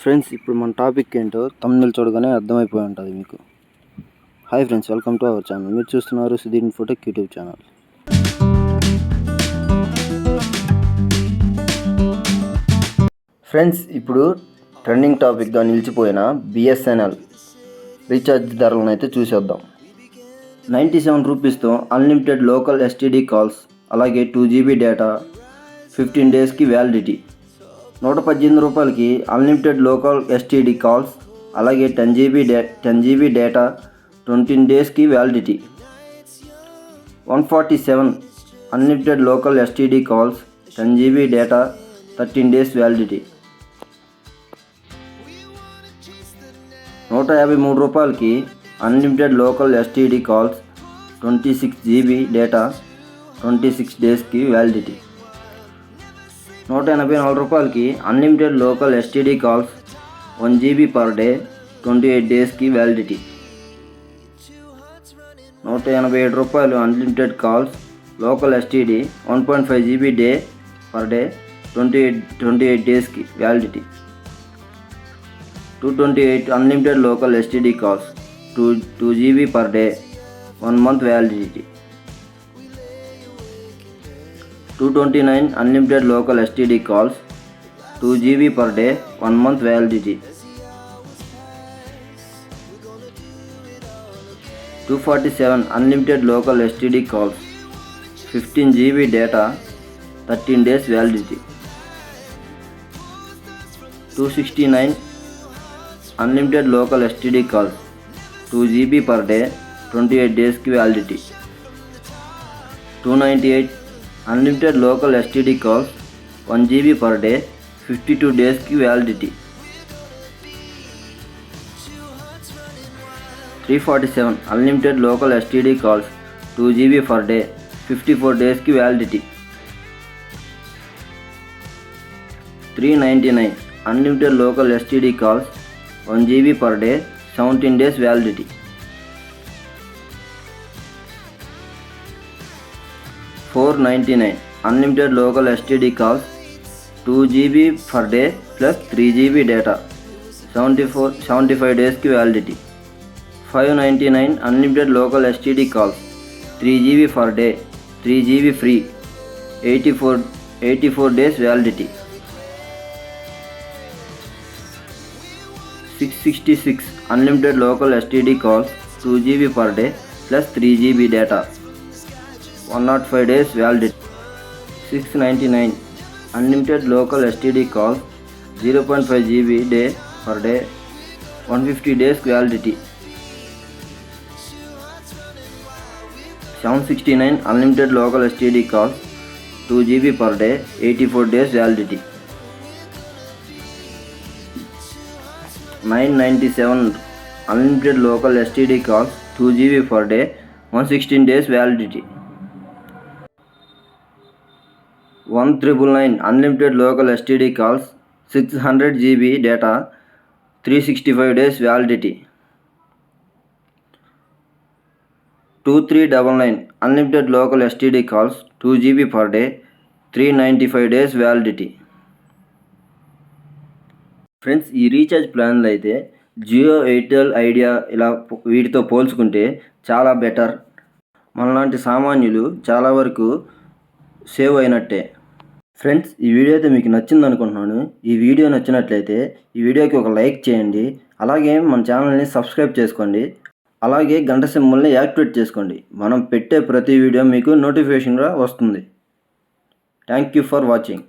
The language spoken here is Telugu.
ఫ్రెండ్స్ ఇప్పుడు మన టాపిక్ ఏంటో తమిళ చూడగానే అర్థమైపోయి ఉంటుంది మీకు. Hi friends welcome to our channel మీరు చూస్తున్నారు Sudheer photo YouTube channel friends ఇప్పుడు ట్రెండింగ్ టాపిక్గా నిలిచిపోయిన బిఎస్ఎన్ఎల్ రీఛార్జ్ ధరలను అయితే చూసేద్దాం. నైంటీ సెవెన్ రూపీస్తో అన్లిమిటెడ్ లోకల్ ఎస్టీడీ కాల్స్ అలాగే టూ జీబీ డేటా ఫిఫ్టీన్ డేస్కి వ్యాలిడిటీ నూట పద్దెనిమిది రూపాయలకి అన్లిమిటెడ్ లోకల్ ఎస్టీడీ కాల్స్ అలాగే ten GB day ten GB data twenty డేస్కి validity one forty seven unlimited local STD calls ten GB data thirteen days validity నూట యాభై మూడు రూపాయలకి unlimited local STD calls twenty six GB data twenty six డేస్కి వ్యాలిడిటీ నూట ఎనభై నాలుగు రూపాయలకి unlimited local STD calls one GB per day twenty eight డేస్కి వ్యాలిడిటీ. నూట ఎనభై ఏడు రూపాయలు unlimited calls local STD one point five GB day per day twenty eight twenty eight డేస్కి validity. Two twenty eight unlimited local STD calls two two GB per day one month validity. 229 unlimited local STD calls, 2 GB per day, 1 month validity. 247 unlimited local STD calls, 15 GB data, 13 days validity. 269 unlimited local STD calls, 2 GB per day, 28 days की validity 298 unlimited local STD calls 1 GB per day 52 days की validity 347 unlimited local STD calls 2 GB per day 54 days की validity 399 unlimited local STD calls 1 GB per day 17 days validity four ninety nine unlimited local S T D call two GB per day plus three GB data seventy four seventy five days की validity five ninety nine unlimited local S T D call three GB per day three GB free eighty four eighty four days validity six sixty six unlimited local S T D call two GB per day plus three GB data one nought five days validity six ninety nine unlimited local STD calls zero point five GB day per day one fifty days validity seven sixty nine unlimited local STD calls two GB per day eighty four days validity nine ninety seven unlimited local STD calls two GB per day one sixteen days validity one triple nine unlimited local STD calls six hundred GB data three sixty five days validity two three double nine unlimited local STD calls two GB per day three ninety five days validity friends ఈ రీఛార్జ్ ప్లాన్లు అయితే జియో ఎయిర్టెల్ ఐడియా ఇలా వీటితో పోల్చుకుంటే చాలా బెటర్ మనలాంటి సామాన్యులు చాలా వరకు సేవ్ అయినట్టే. ఫ్రెండ్స్ ఈ వీడియో అయితే మీకు నచ్చింది అనుకుంటున్నాను ఈ వీడియో నచ్చినట్లయితే ఈ వీడియోకి ఒక లైక్ చేయండి. అలాగే మన ఛానల్ని సబ్స్క్రైబ్ చేసుకోండి. అలాగే గంట సింబల్ని యాక్టివేట్ చేసుకోండి. మనం పెట్టే ప్రతి వీడియో మీకు నోటిఫికేషన్గా వస్తుంది. Thank you for watching